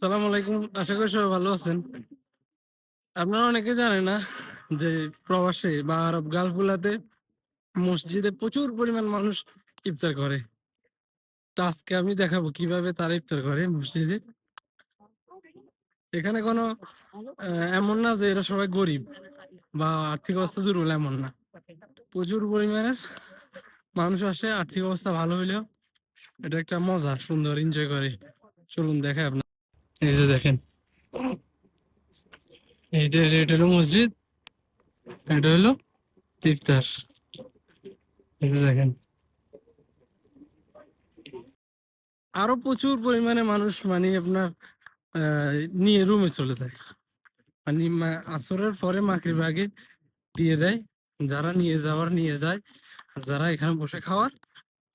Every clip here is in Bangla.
সালাম আলাইকুম। আশা করি সবাই ভালো আছেন। আপনারা অনেকে জানেন না যে প্রবাসে বা আরব গালফগুলাতে মসজিদে প্রচুর পরিমাণ মানুষ ইফতার করে। আজকে আমি দেখাবো কীভাবে তারা ইফতার করে মসজিদে। এখানে কোনো এমন না যে এরা সবাই গরিব বা আর্থিক অবস্থা দুর্বল, এমন না। প্রচুর পরিমাণের মানুষ আসে, আর্থিক অবস্থা ভালো হইলেও এটা একটা মজা, সুন্দর এনজয় করে। চলুন দেখাই আপনার এই যে দেখেন। এইটা এটা হলো মসজিদ, এটা হলো ইফতার। এই যে দেখেন। আরও প্রচুর পরিমাণে মানুষ মানে আপনার নিয়ে রুমে চলে যায়। মানে আসরের পরে মাকরিব আগে দিয়ে দেয়। যারা নিয়ে যাওয়ার, নিয়ে যায়। যারা এখানে বসে খাওয়ার,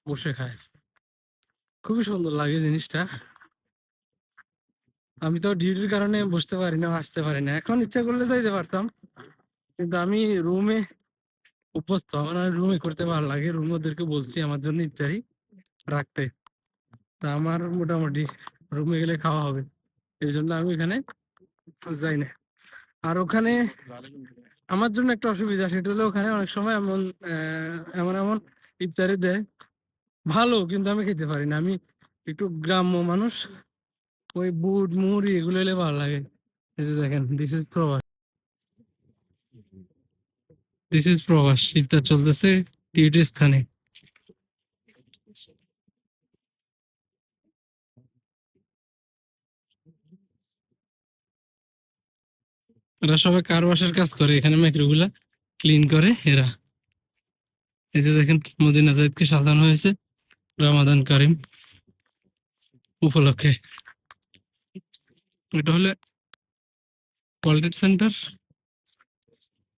বসে খায়। খুবই সুন্দর লাগে জিনিসটা। আমি তো ডিউটির কারণে বসতে পারি না, আসতে পারি না। এখন ইচ্ছা করলে যাইতে পারতাম। কিন্তু আমি রুমে অভ্যস্ত আমার রুমে করতে ভালো লাগে। রুম ওদেরকে বলছি আমার জন্য ইফতারি রাখতে। তা আমার মোটামুটি রুমে গেলে খাওয়া হবে। এই জন্য আমি এখানে যাই না। আর ওখানে আমার জন্য একটা অসুবিধা, সেটা হলো ওখানে অনেক সময় এমন এমন এমন ইফতারি দেয়। ভালো, কিন্তু আমি খেতে পারি না। আমি একটু গ্রাম্য মানুষ। ওই বুট, মুড়ি এগুলো এলে ভালো লাগে। এই যে দেখেন this is Probash this is Probash ইফতার চলতেছে ডিউটি স্থানে। এরা সবাই কার বাসার কাজ করে? এখানে গুলা ক্লিন করে এরা। এই যে দেখেন, মদিনা জাহিদকে সাজানো হয়েছে, রমাদান করিম উপলক্ষে। এটা হলে quality centre,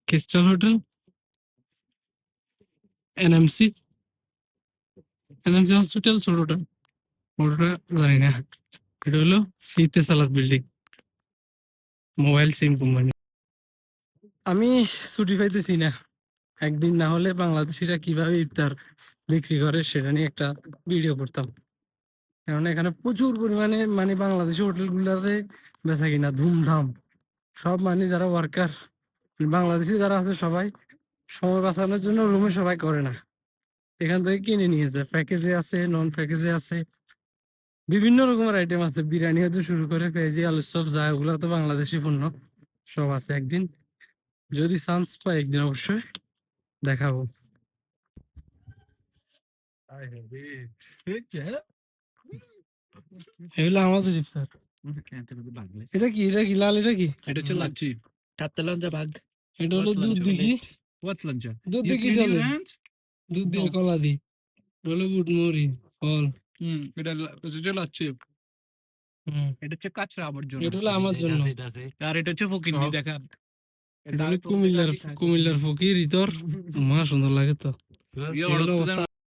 crystal hotel, NMC NMC hospital, ছোটটা, বড়টা জানি না। এটা হলো Etisalat building, mobile SIM company. আমি ছুটি পাইতেছি না। একদিন না হলে বাংলাদেশিরা কীভাবে ইফতার বিক্রি করে সেটা নিয়ে একটা ভিডিও করতাম। কারণ এখানে প্রচুর পরিমাণে মানে বাংলাদেশি হোটেলগুলোতে বেচা কিনা ধুমধাম। সব মানে যারা ওয়ার্কার বাংলাদেশি যারা আছে সবাই সময় বাঁচানোর জন্য রুমে সবাই করে না। এখান থেকে কিনে নিয়ে যায়। প্যাকেজে আছে নন প্যাকেজে আছে। বিভিন্ন রকমের আইটেম আছে। বিরিয়ানি হতে শুরু করে পেঁয়াজি আলু সব যা ওগুলো তো বাংলাদেশি পণ্য। সব আছে একদিন। যদি চান্স পাই একদিন অবশ্যই দেখাবো। এগুলো আমাদের ইফতার। এটা কি? এটা কি? লাল? এটা কি? এটা হচ্ছে লাচ্ছি। লঞ্চা ভাগ। এটা হলো দুধ? দিঘি। lunch? দুধ দিঘি চলে। দুধ দিয়ে কলা দি হলো বুট মুড়ি ফল। হুম, এটা লাচ্ছি। এটা হচ্ছে কাঁচরা আবর্জনা এটা হলো আমার জন্য। আর এটা হচ্ছে ফকিন্দি সব। দেখার কুমিল্লার কুমিল্লার ফকির ইতর। মা সুন্দর লাগে তো।